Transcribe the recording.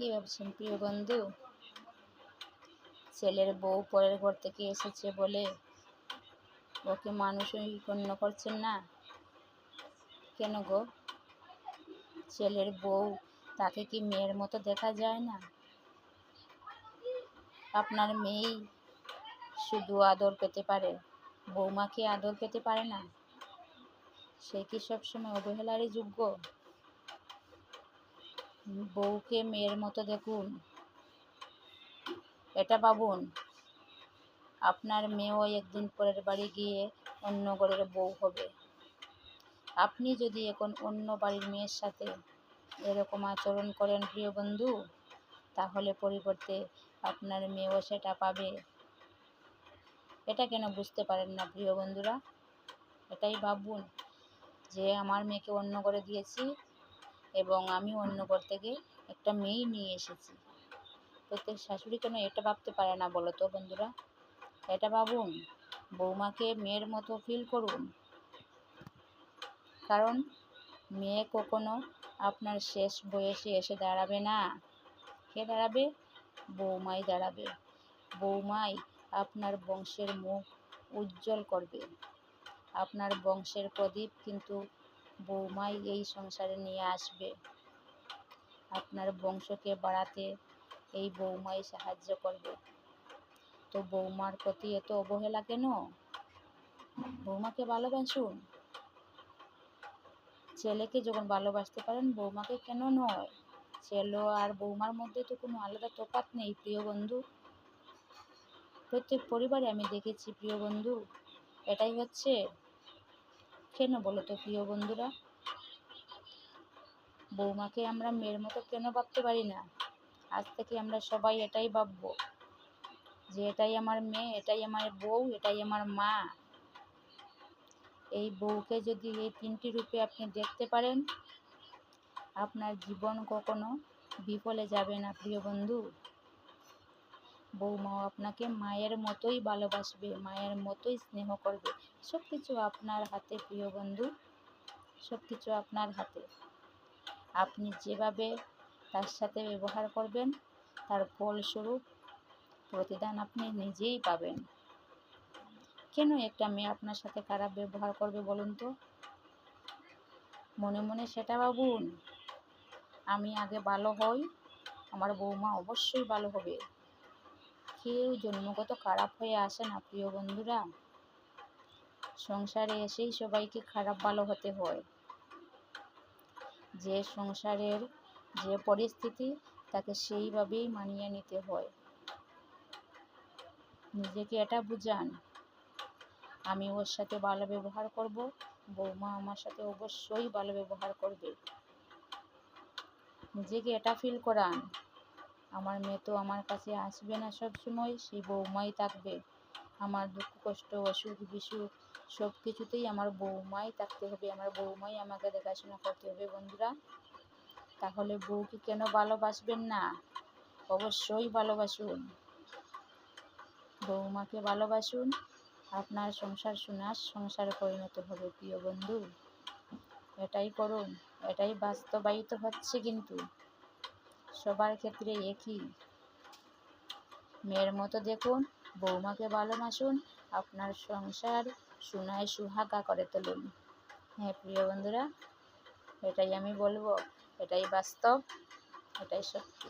কি ভাবছেন প্রিয় বন্ধু? ছেলের বউ পরের ঘর থেকে এসেছে বলে ওকে মানুষই গণ্য করছেন না? কেন গো? ছেলের বউ তাকে কি মেয়ের মতো দেখা যায় না? আপনার মেয়েই শুধু আদর পেতে পারে বৌমাকে আদর পেতে পারে না? সে কি সবসময় অবহেলারই যোগ্য? বউকে মেয়ের মতো দেখুন। এটা ভাবুন, আপনার মেয়েও একদিন পরের বাড়ি গিয়ে অন্য ঘরের বউ হবে। আপনি যদি এখন অন্য বাড়ির মেয়ের সাথে এরকম আচরণ করেন প্রিয় বন্ধু, তাহলে পরিবর্তে আপনার মেয়েও সেটা পাবে। এটা কেন বুঝতে পারেন না প্রিয় বন্ধুরা? এটাই ভাবুন যে, আমার মেয়েকে অন্য করে দিয়েছি এবং আমি অন্য ঘর থেকে একটা মেয়ে নিয়ে এসেছি। প্রত্যেক শাশুড়ি কেন এটা ভাবতে পারে না বলো তো বন্ধুরা? এটা ভাবুন, বৌমাকে মেয়ের মতো ফিল করুন। কারণ মেয়ে কখনো আপনার শেষ বয়সে এসে দাঁড়াবে না। কে দাঁড়াবে? বৌমাই দাঁড়াবে। বৌমাই আপনার বংশের মুখ উজ্জ্বল করবে। আপনার বংশের প্রদীপ কিন্তু বৌমাই এই সংসারে নিয়ে আসবে। আপনার বংশকে বাড়াতে এই বৌমাই সাহায্য করবে। তো বৌমার প্রতি এত অবহেলা কেন? বৌমাকে ভালোবাসুন। ছেলেকে যখন ভালোবাসতে পারেন, বৌমাকে কেন নয়? ছেলে আর বৌমার মধ্যে তো কোনো আলাদা তফাৎ নেই, প্রিয় বন্ধু। প্রত্যেক পরিবারে আমি দেখেছি, প্রিয় বন্ধু। এটাই হচ্ছে কেন বলো তো, প্রিয় বন্ধুরা? বৌমাকে আমরা মেয়ের মতো কেন ভাবতে পারি না? আজ থেকে আমরা সবাই এটাই ভাববো যে এটাই আমার মেয়ে, এটাই আমার বউ, এটাই আমার মা। এই বউকে যদি এই তিনটি রূপে আপনি দেখতে পারেন, আপনার জীবন কখনো বিফলে যাবে না, প্রিয় বন্ধু। বৌমাও আপনাকে মায়ের মতোই ভালোবাসবে, মায়ের মতোই স্নেহ করবে। সব কিছু আপনার হাতে, প্রিয় বন্ধু। সব কিছু আপনার হাতে। আপনি যেভাবে তার সাথে ব্যবহার করবেন, তার ফলস্বরূপ প্রতিদান আপনি নিজেই পাবেন। কেন একটা মেয়ে আপনার সাথে খারাপ ব্যবহার করবে বলুন তো? মনে মনে সেটা ভাবুন। আমি আগে ভালো হই, আমার বৌমা অবশ্যই ভালো হবে। কেউ জন্মগত খারাপ হয়ে আসে না, প্রিয় বন্ধুরা? সংসারে এসেই সবাইকে খারাপ ভালো হতে হয়। যে সংসারের যে পরিস্থিতি, তাকে সেইভাবেই মানিয়ে নিতে হয়। নিজেকে এটা বুঝান। আমি ওর সাথে ভালো ব্যবহার করব, বৌমা আমার সাথে অবশ্যই ভালো ব্যবহার করবে। নিজেকে এটা ফিল করান। আমার মেয়ে তো আমার কাছে আসবে না সব সময়, সেই বৌমাই থাকবে। আমার দুঃখ, কষ্ট, অসুখ, বিসুখ, সব কিছুতেই আমার বৌমাই থাকতে হবে। আমার বৌমাই আমাকে দেখাশোনা করতে হবে, বন্ধুরা। তাহলে বউকে কেন ভালোবাসবেন না? অবশ্যই ভালোবাসুন। বৌমাকে ভালোবাসুন। আপনার সংসার সুনাস সংসারে পরিণত হবে, প্রিয় বন্ধু। এটাই করুন। এটাই বাস্তবায়িত হচ্ছে কিন্তু। সবার ক্ষেত্রে একই। মেয়ের মতো দেখুন, বৌমাকে ভালোবাসুন, আপনার সংসার সুনায় সুহাগা করে তুলুন। হ্যাঁ প্রিয় বন্ধুরা, এটাই আমি বলব, এটাই বাস্তব, এটাই সত্যি।